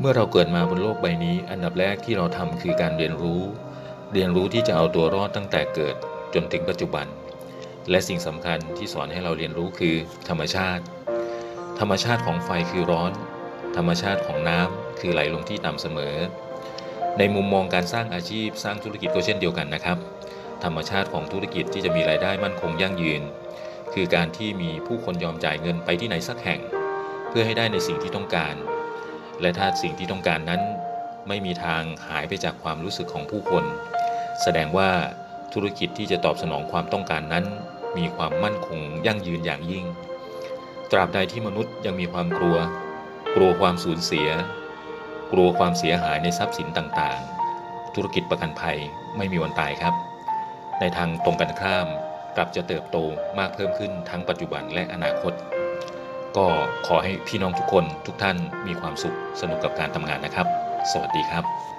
เมื่อเราเกิดมาบนโลกใบนี้ อันดับแรกที่เราทำคือการเรียนรู้ เรียนรู้ที่จะเอาตัวรอดตั้งแต่เกิดจนถึงปัจจุบัน และสิ่งสำคัญที่สอนให้เราเรียนรู้คือ ธรรมชาติ ธรรมชาติของไฟคือร้อน ธรรมชาติของน้ำคือไหลลงที่ต่ำเสมอ ในมุมมองการสร้างอาชีพสร้างธุรกิจก็เช่นเดียวกันนะครับ ธรรมชาติของธุรกิจที่จะมีรายได้มั่นคงยั่งยืน คือการที่มีผู้คนยอมจ่ายเงินไปที่ไหนสักแห่ง เพื่อให้ได้ในสิ่งที่ต้องการ และถ้าสิ่งที่ต้องการนั้น ไม่มีทางหายไปจากความรู้สึกของผู้คน แสดงว่าธุรกิจที่จะตอบสนองความต้องการนั้น มีความมั่นคงยั่งยืนอย่างยิ่ง ตราบใดที่มนุษย์ยังมีความกลัว กลัวความสูญเสีย กลัวความเสียหายในทรัพย์สินต่างๆ ธุรกิจประกันภัยไม่มีวันตายครับ ในทางตรงกันข้ามกลับจะเติบโตมากเพิ่มขึ้นทั้งปัจจุบันและอนาคต ก็ขอให้พี่น้องทุกคนทุกท่านมีความสุขสนุกกับการทำงานนะครับ สวัสดีครับ